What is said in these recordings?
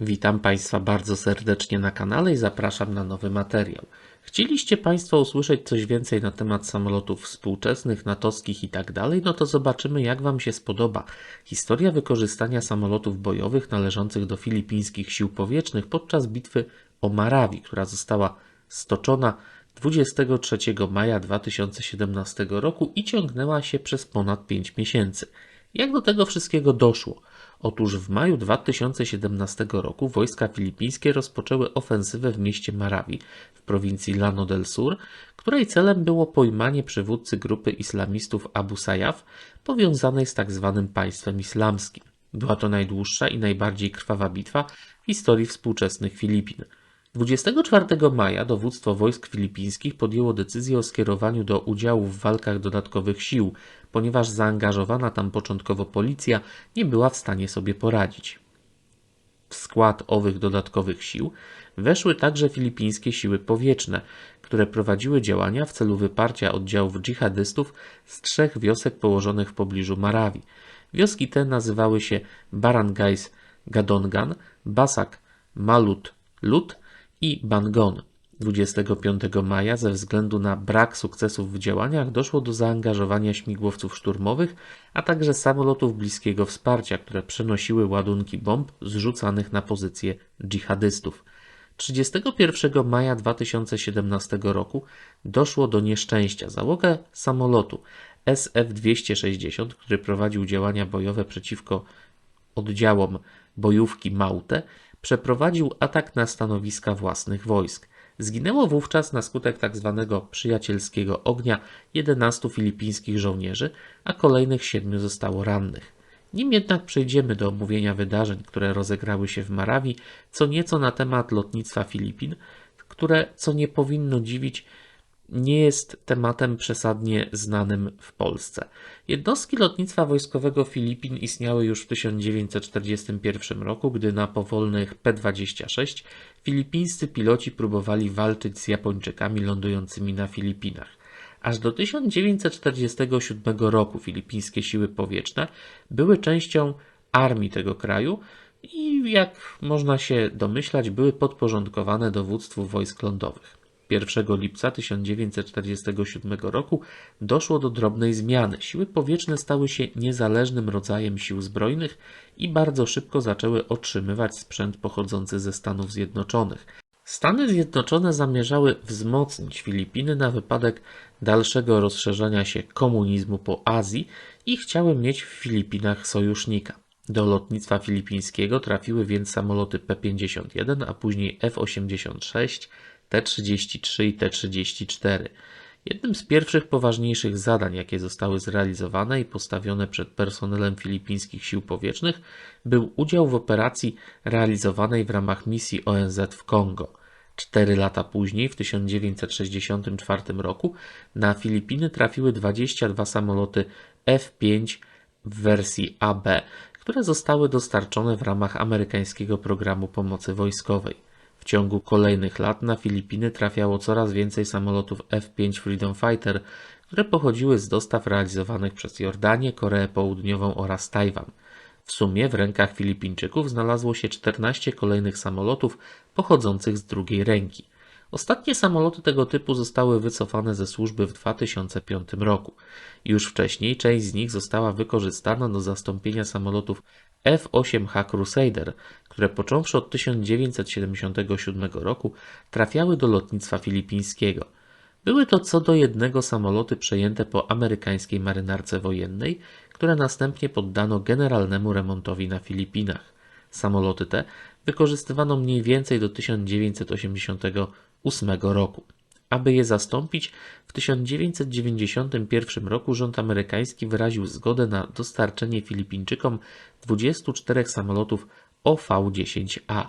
Witam Państwa bardzo serdecznie na kanale i zapraszam na nowy materiał. Chcieliście Państwo usłyszeć coś więcej na temat samolotów współczesnych, natowskich i tak no to zobaczymy jak Wam się spodoba historia wykorzystania samolotów bojowych należących do filipińskich sił powietrznych podczas bitwy o Marawi, która została stoczona 23 maja 2017 roku i ciągnęła się przez ponad 5 miesięcy. Jak do tego wszystkiego doszło? Otóż w maju 2017 roku wojska filipińskie rozpoczęły ofensywę w mieście Marawi w prowincji Llano del Sur, której celem było pojmanie przywódcy grupy islamistów Abu Sayyaf powiązanej z tzw. Tak państwem islamskim. Była to najdłuższa i najbardziej krwawa bitwa w historii współczesnych Filipin. 24 maja dowództwo wojsk filipińskich podjęło decyzję o skierowaniu do udziału w walkach dodatkowych sił, ponieważ zaangażowana tam początkowo policja nie była w stanie sobie poradzić. W skład owych dodatkowych sił weszły także filipińskie siły powietrzne, które prowadziły działania w celu wyparcia oddziałów dżihadystów z trzech wiosek położonych w pobliżu Marawi. Wioski te nazywały się Barangajs Gadongan, Basak Malut Lut i Bangon. 25 maja ze względu na brak sukcesów w działaniach doszło do zaangażowania śmigłowców szturmowych, a także samolotów bliskiego wsparcia, które przenosiły ładunki bomb zrzucanych na pozycje dżihadystów. 31 maja 2017 roku doszło do nieszczęścia. Załogę samolotu SF-260, który prowadził działania bojowe przeciwko oddziałom bojówki Maute, przeprowadził atak na stanowiska własnych wojsk. Zginęło wówczas na skutek tzw. Tak przyjacielskiego ognia 11 filipińskich żołnierzy, a kolejnych 7 zostało rannych. Nim jednak przejdziemy do omówienia wydarzeń, które rozegrały się w Marawi, co nieco na temat lotnictwa Filipin, które, co nie powinno dziwić, nie jest tematem przesadnie znanym w Polsce. Jednostki lotnictwa wojskowego Filipin istniały już w 1941 roku, gdy na powolnych P-26 filipińscy piloci próbowali walczyć z Japończykami lądującymi na Filipinach. Aż do 1947 roku filipińskie siły powietrzne były częścią armii tego kraju i, jak można się domyślać, były podporządkowane dowództwu wojsk lądowych. 1 lipca 1947 roku doszło do drobnej zmiany. Siły powietrzne stały się niezależnym rodzajem sił zbrojnych i bardzo szybko zaczęły otrzymywać sprzęt pochodzący ze Stanów Zjednoczonych. Stany Zjednoczone zamierzały wzmocnić Filipiny na wypadek dalszego rozszerzania się komunizmu po Azji i chciały mieć w Filipinach sojusznika. Do lotnictwa filipińskiego trafiły więc samoloty P-51, a później F-86, T-33 i T-34. Jednym z pierwszych poważniejszych zadań, jakie zostały zrealizowane i postawione przed personelem filipińskich sił powietrznych, był udział w operacji realizowanej w ramach misji ONZ w Kongo. Cztery lata później, w 1964 roku, na Filipiny trafiły 22 samoloty F-5 w wersji AB, które zostały dostarczone w ramach amerykańskiego programu pomocy wojskowej. W ciągu kolejnych lat na Filipiny trafiało coraz więcej samolotów F-5 Freedom Fighter, które pochodziły z dostaw realizowanych przez Jordanię, Koreę Południową oraz Tajwan. W sumie w rękach Filipińczyków znalazło się 14 kolejnych samolotów pochodzących z drugiej ręki. Ostatnie samoloty tego typu zostały wycofane ze służby w 2005 roku. Już wcześniej część z nich została wykorzystana do zastąpienia samolotów F-8H Crusader, które począwszy od 1977 roku trafiały do lotnictwa filipińskiego. Były to co do jednego samoloty przejęte po amerykańskiej marynarce wojennej, które następnie poddano generalnemu remontowi na Filipinach. Samoloty te wykorzystywano mniej więcej do 1988 roku. Aby je zastąpić, w 1991 roku rząd amerykański wyraził zgodę na dostarczenie Filipińczykom 24 samolotów OV-10A.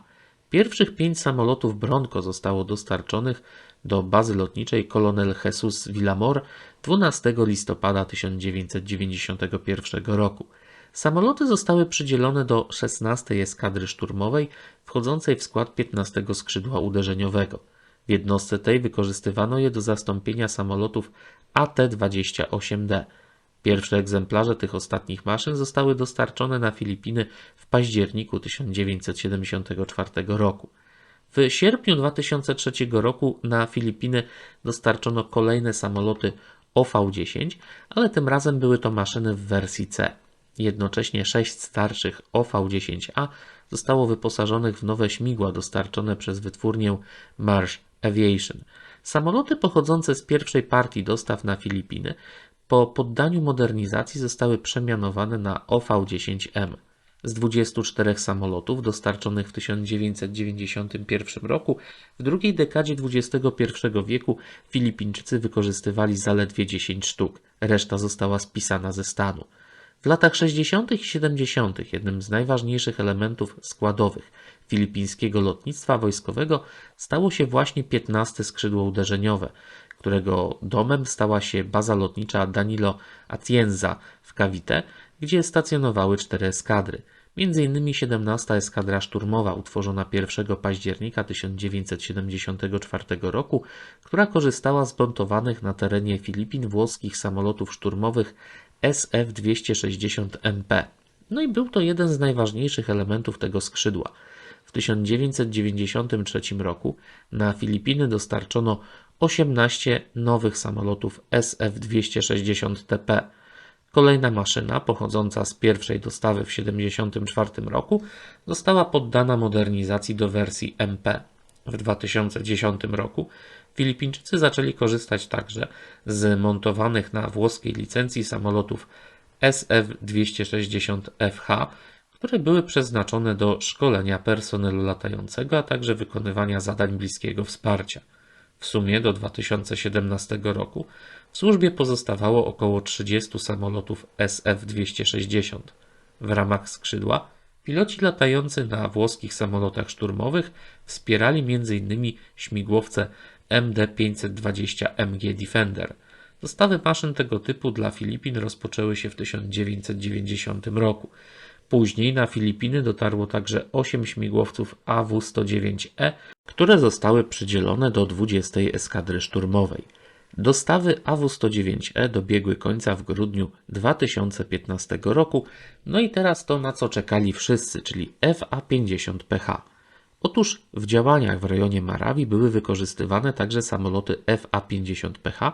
Pierwszych pięć samolotów Bronco zostało dostarczonych do bazy lotniczej Colonel Jesus Villamor 12 listopada 1991 roku. Samoloty zostały przydzielone do 16 eskadry szturmowej wchodzącej w skład 15 skrzydła uderzeniowego. W jednostce tej wykorzystywano je do zastąpienia samolotów AT-28D. Pierwsze egzemplarze tych ostatnich maszyn zostały dostarczone na Filipiny w październiku 1974 roku. W sierpniu 2003 roku na Filipiny dostarczono kolejne samoloty OV-10, ale tym razem były to maszyny w wersji C. Jednocześnie sześć starszych OV-10A zostało wyposażonych w nowe śmigła dostarczone przez wytwórnię Marsh Aviation. Samoloty pochodzące z pierwszej partii dostaw na Filipiny po poddaniu modernizacji zostały przemianowane na OV-10M. Z 24 samolotów dostarczonych w 1991 roku, w drugiej dekadzie XXI wieku Filipińczycy wykorzystywali zaledwie 10 sztuk, reszta została spisana ze stanu. W latach 60. i 70. jednym z najważniejszych elementów składowych filipińskiego lotnictwa wojskowego stało się właśnie 15 skrzydło uderzeniowe, którego domem stała się baza lotnicza Danilo Atienza w Cavite, gdzie stacjonowały cztery eskadry. Między innymi 17 eskadra szturmowa utworzona 1 października 1974 roku, która korzystała z montowanych na terenie Filipin włoskich samolotów szturmowych SF-260MP. No i był to jeden z najważniejszych elementów tego skrzydła. W 1993 roku na Filipiny dostarczono 18 nowych samolotów SF-260TP. Kolejna maszyna, pochodząca z pierwszej dostawy w 1974 roku, została poddana modernizacji do wersji MP. W 2010 roku Filipińczycy zaczęli korzystać także z montowanych na włoskiej licencji samolotów SF-260FH, które były przeznaczone do szkolenia personelu latającego, a także wykonywania zadań bliskiego wsparcia. W sumie do 2017 roku w służbie pozostawało około 30 samolotów SF-260. W ramach skrzydła piloci latający na włoskich samolotach szturmowych wspierali m.in. śmigłowce MD-520MG Defender. Dostawy maszyn tego typu dla Filipin rozpoczęły się w 1990 roku. Później na Filipiny dotarło także 8 śmigłowców AW-109E, które zostały przydzielone do 20 eskadry szturmowej. Dostawy AW-109E dobiegły końca w grudniu 2015 roku, no i teraz to na co czekali wszyscy, czyli FA-50PH. Otóż w działaniach w rejonie Marawi były wykorzystywane także samoloty FA-50PH.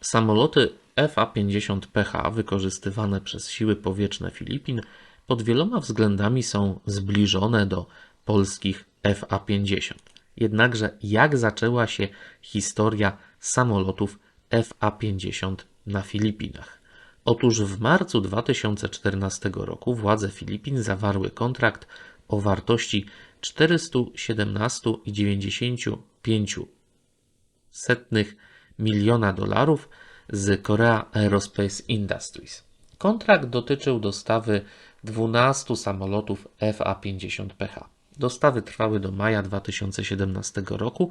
Samoloty FA-50PH wykorzystywane przez siły powietrzne Filipin pod wieloma względami są zbliżone do polskich FA-50. Jednakże jak zaczęła się historia samolotów FA-50 na Filipinach? Otóż w marcu 2014 roku władze Filipin zawarły kontrakt o wartości 417,95 miliona dolarów z Korea Aerospace Industries. Kontrakt dotyczył dostawy 12 samolotów FA-50PH. Dostawy trwały do maja 2017 roku,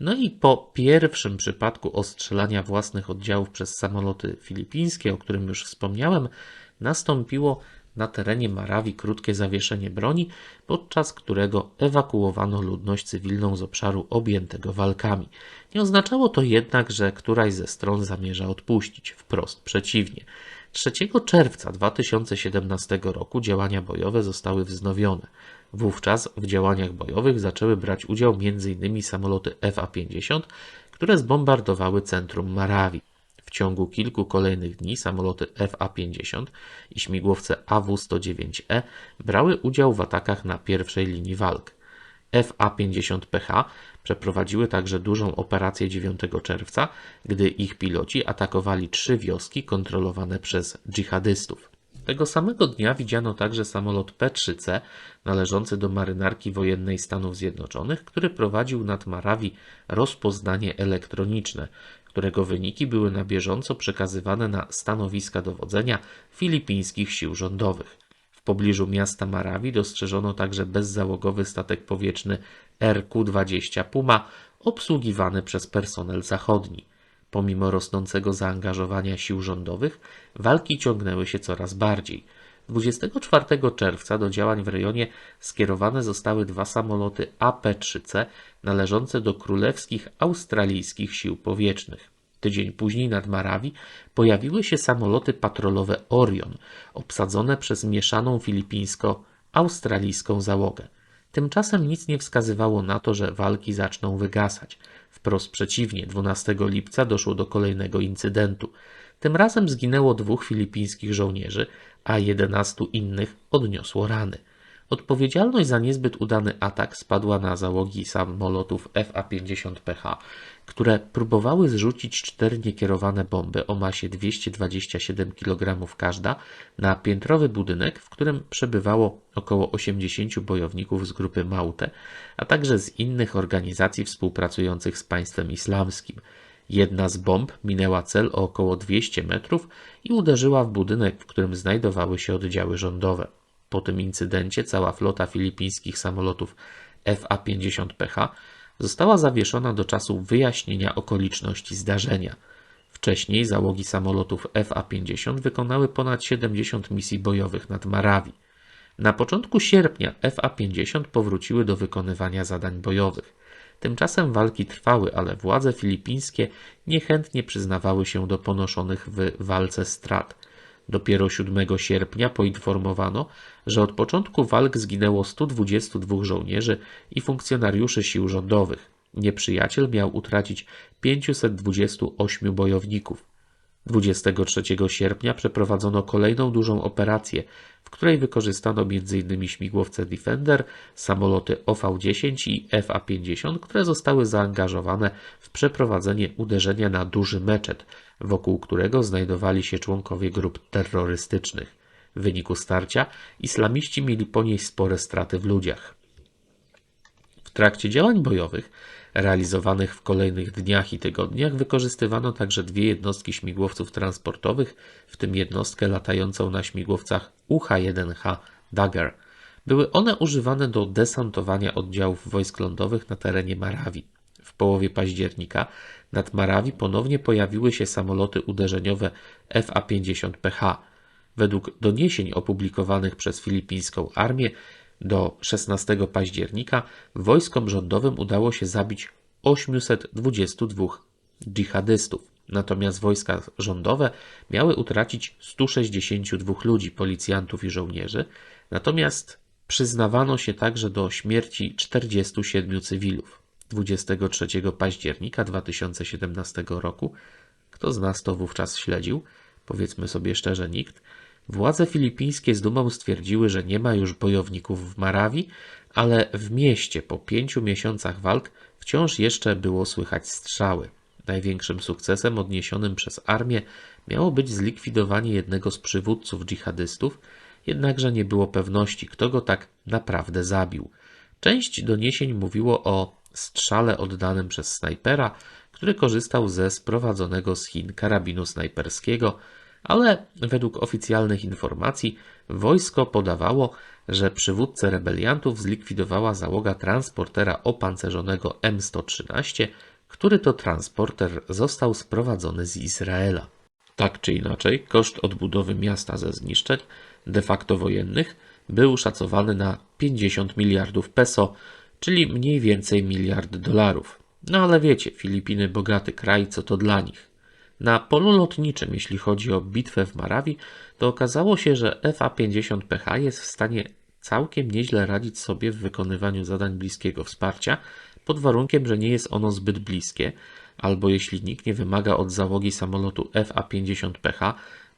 no i po pierwszym przypadku ostrzelania własnych oddziałów przez samoloty filipińskie, o którym już wspomniałem, nastąpiło na terenie Marawi krótkie zawieszenie broni, podczas którego ewakuowano ludność cywilną z obszaru objętego walkami. Nie oznaczało to jednak, że któraś ze stron zamierza odpuścić, wprost przeciwnie. 3 czerwca 2017 roku działania bojowe zostały wznowione. Wówczas w działaniach bojowych zaczęły brać udział m.in. samoloty FA-50, które zbombardowały centrum Marawi. W ciągu kilku kolejnych dni samoloty FA-50 i śmigłowce AW-109E brały udział w atakach na pierwszej linii walk. FA-50PH przeprowadziły także dużą operację 9 czerwca, gdy ich piloci atakowali trzy wioski kontrolowane przez dżihadystów. Tego samego dnia widziano także samolot P-3C należący do marynarki wojennej Stanów Zjednoczonych, który prowadził nad Marawi rozpoznanie elektroniczne, którego wyniki były na bieżąco przekazywane na stanowiska dowodzenia filipińskich sił rządowych. W pobliżu miasta Marawi dostrzeżono także bezzałogowy statek powietrzny RQ-20 Puma obsługiwany przez personel zachodni. Pomimo rosnącego zaangażowania sił rządowych, walki ciągnęły się coraz bardziej. 24 czerwca do działań w rejonie skierowane zostały dwa samoloty AP-3C należące do królewskich australijskich sił powietrznych. Tydzień później nad Marawi pojawiły się samoloty patrolowe Orion, obsadzone przez mieszaną filipińsko-australijską załogę. Tymczasem nic nie wskazywało na to, że walki zaczną wygasać. Wprost przeciwnie, 12 lipca doszło do kolejnego incydentu. Tym razem zginęło dwóch filipińskich żołnierzy, a 11 innych odniosło rany. Odpowiedzialność za niezbyt udany atak spadła na załogi samolotów FA-50PH, które próbowały zrzucić cztery niekierowane bomby o masie 227 kg każda na piętrowy budynek, w którym przebywało około 80 bojowników z grupy Maute, a także z innych organizacji współpracujących z państwem islamskim. Jedna z bomb minęła cel o około 200 metrów i uderzyła w budynek, w którym znajdowały się oddziały rządowe. Po tym incydencie cała flota filipińskich samolotów FA-50PH została zawieszona do czasu wyjaśnienia okoliczności zdarzenia. Wcześniej załogi samolotów FA-50 wykonały ponad 70 misji bojowych nad Marawi. Na początku sierpnia FA-50 powróciły do wykonywania zadań bojowych. Tymczasem walki trwały, ale władze filipińskie niechętnie przyznawały się do ponoszonych w walce strat. Dopiero 7 sierpnia poinformowano, że od początku walk zginęło 122 żołnierzy i funkcjonariuszy sił rządowych. Nieprzyjaciel miał utracić 528 bojowników. 23 sierpnia przeprowadzono kolejną dużą operację, w której wykorzystano m.in. śmigłowce Defender, samoloty OV-10 i FA-50, które zostały zaangażowane w przeprowadzenie uderzenia na duży meczet, wokół którego znajdowali się członkowie grup terrorystycznych. W wyniku starcia islamiści mieli ponieść spore straty w ludziach. W trakcie działań bojowych realizowanych w kolejnych dniach i tygodniach wykorzystywano także dwie jednostki śmigłowców transportowych, w tym jednostkę latającą na śmigłowcach UH-1H Dagger. Były one używane do desantowania oddziałów wojsk lądowych na terenie Marawi. Połowie października nad Marawi ponownie pojawiły się samoloty uderzeniowe FA-50PH. Według doniesień opublikowanych przez filipińską armię do 16 października wojskom rządowym udało się zabić 822 dżihadystów. Natomiast wojska rządowe miały utracić 162 ludzi, policjantów i żołnierzy. Natomiast przyznawano się także do śmierci 47 cywilów. 23 października 2017 roku, kto z nas to wówczas śledził, powiedzmy sobie szczerze nikt, Władze filipińskie z dumą stwierdziły, że nie ma już bojowników w Marawi, ale w mieście po pięciu miesiącach walk wciąż jeszcze było słychać strzały. Największym sukcesem odniesionym przez armię miało być zlikwidowanie jednego z przywódców dżihadystów, jednakże nie było pewności, kto go tak naprawdę zabił. Część doniesień mówiło o strzale oddanym przez snajpera, który korzystał ze sprowadzonego z Chin karabinu snajperskiego, ale według oficjalnych informacji wojsko podawało, że przywódcę rebeliantów zlikwidowała załoga transportera opancerzonego M113, który to transporter został sprowadzony z Izraela. Tak czy inaczej, koszt odbudowy miasta ze zniszczeń, de facto wojennych, był szacowany na 50 miliardów peso, czyli mniej więcej miliard dolarów. No ale wiecie, Filipiny bogaty kraj, co to dla nich? Na polu lotniczym, jeśli chodzi o bitwę w Marawi, to okazało się, że FA-50PH jest w stanie całkiem nieźle radzić sobie w wykonywaniu zadań bliskiego wsparcia, pod warunkiem, że nie jest ono zbyt bliskie, albo jeśli nikt nie wymaga od załogi samolotu FA-50PH,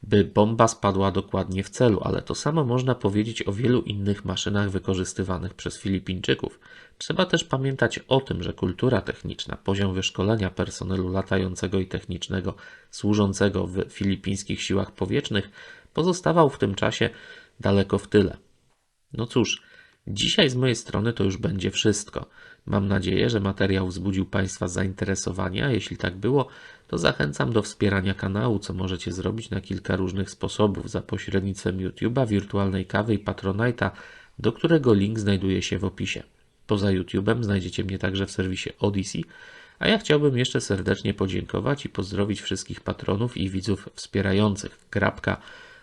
by bomba spadła dokładnie w celu, ale to samo można powiedzieć o wielu innych maszynach wykorzystywanych przez Filipińczyków. Trzeba też pamiętać o tym, że kultura techniczna, poziom wyszkolenia personelu latającego i technicznego służącego w filipińskich siłach powietrznych pozostawał w tym czasie daleko w tyle. No cóż, dzisiaj z mojej strony to już będzie wszystko. Mam nadzieję, że materiał wzbudził Państwa zainteresowanie, a jeśli tak było, to zachęcam do wspierania kanału, co możecie zrobić na kilka różnych sposobów za pośrednictwem YouTube'a, wirtualnej kawy i Patronite'a, do którego link znajduje się w opisie. Poza YouTube'em znajdziecie mnie także w serwisie Odyssey, a ja chciałbym jeszcze serdecznie podziękować i pozdrowić wszystkich patronów i widzów wspierających. Grabka,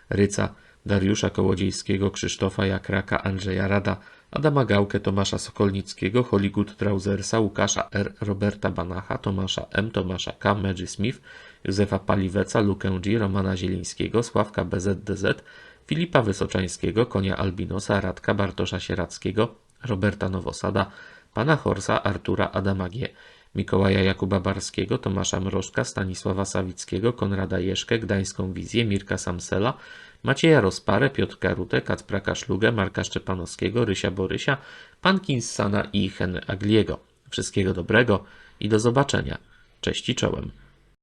Ryca, Dariusza Kołodziejskiego, Krzysztofa Jakraka, Andrzeja Rada, Adama Gałkę, Tomasza Sokolnickiego, Hollywood Trausersa, Łukasza R., Roberta Banacha, Tomasza M., Tomasza K., Maggie Smith, Józefa Paliweca, Lukę G., Romana Zielińskiego, Sławka BZDZ, Filipa Wysoczańskiego, Konia Albinosa, Radka Bartosza Sierackiego, Roberta Nowosada, Pana Horsa, Artura Adama G., Mikołaja Jakuba Barskiego, Tomasza Mrożka, Stanisława Sawickiego, Konrada Jeszkę, Gdańską Wizję, Mirka Samsela, Macieja Rozparę, Piotrka Rutę, Kacpra Kaszlugę, Marka Szczepanowskiego, Rysia Borysia, Pan Kinssana i Hen Agliego. Wszystkiego dobrego i do zobaczenia. Cześć i czołem.